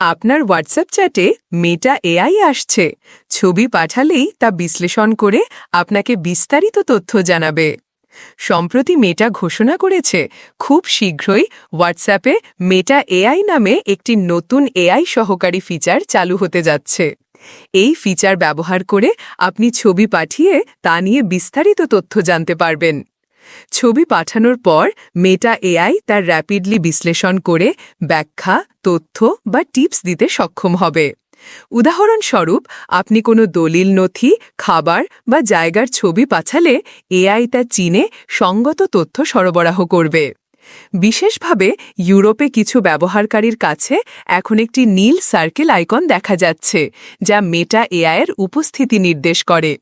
আপনার WhatsApp চ্যাটে Meta AI আসছে। ছবি পাঠালেই তা বিশ্লেষণ করে আপনাকে বিস্তারিত তথ্য জানাবে। সম্প্রতি মেটা ঘোষণা করেছে, খুব শীঘ্রই হোয়াটসঅ্যাপে মেটা এআই নামে একটি নতুন এআই সহকারী ফিচার চালু হতে যাচ্ছে। এই ফিচার ব্যবহার করে আপনি ছবি পাঠিয়ে তা নিয়ে বিস্তারিত তথ্য জানতে পারবেন। ছবি পাঠানোর পর মেটা এআই তার র্যাপিডলি বিশ্লেষণ করে ব্যাখ্যা, তথ্য বা টিপস দিতে সক্ষম হবে। উদাহরণস্বরূপ, আপনি কোনো দলিল, নথি, খাবার বা জায়গার ছবি পাঠালে এআই তা চিনে সঙ্গত তথ্য সরবরাহ করবে। বিশেষভাবে ইউরোপে কিছু ব্যবহারকারীর কাছে এখন একটি নীল সার্কেল আইকন দেখা যাচ্ছে, যা মেটা এআইয়ের উপস্থিতি নির্দেশ করে।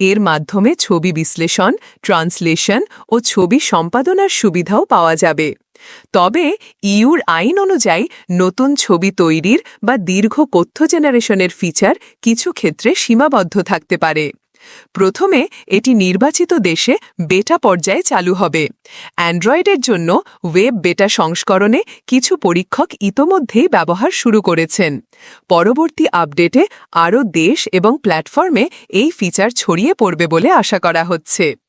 এর মাধ্যমে ছবি বিশ্লেষণ, ট্রান্সলেশন ও ছবি সম্পাদনার সুবিধাও পাওয়া যাবে। তবে ইউর আইন অনুযায়ী নতুন ছবি তৈরির বা দীর্ঘ কথ্য জেনারেশনের ফিচার কিছু ক্ষেত্রে সীমাবদ্ধ থাকতে পারে। প্রথমে এটি নির্বাচিত দেশে বেটা পর্যায়ে চালু হবে। অ্যান্ড্রয়েডের জন্য ওয়েব বেটা সংস্করণে কিছু পরীক্ষক ইতোমধ্যেই ব্যবহার শুরু করেছেন। পরবর্তী আপডেটে আরও দেশ এবং প্ল্যাটফর্মে এই ফিচার ছড়িয়ে পড়বে বলে আশা করা হচ্ছে।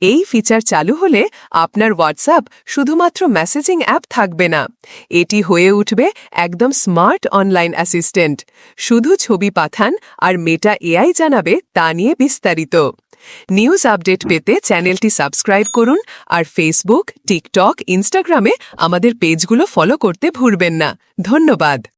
এই ফিচার চালু হলে আপনার হোয়াটসঅ্যাপ শুধুমাত্র মেসেজিং অ্যাপ থাকবে না। এটি হয়ে উঠবে একদম স্মার্ট অনলাইন অ্যাসিস্ট্যান্ট শুধু ছবি পাঠান আর মেটা এআই জানাবে তা নিয়ে বিস্তারিত। নিউজ আপডেট পেতে চ্যানেলটি সাবস্ক্রাইব করুন আর ফেসবুক টিকটক ইনস্টাগ্রামে আমাদের পেজগুলো ফলো করতে ভুলবেন না। ধন্যবাদ।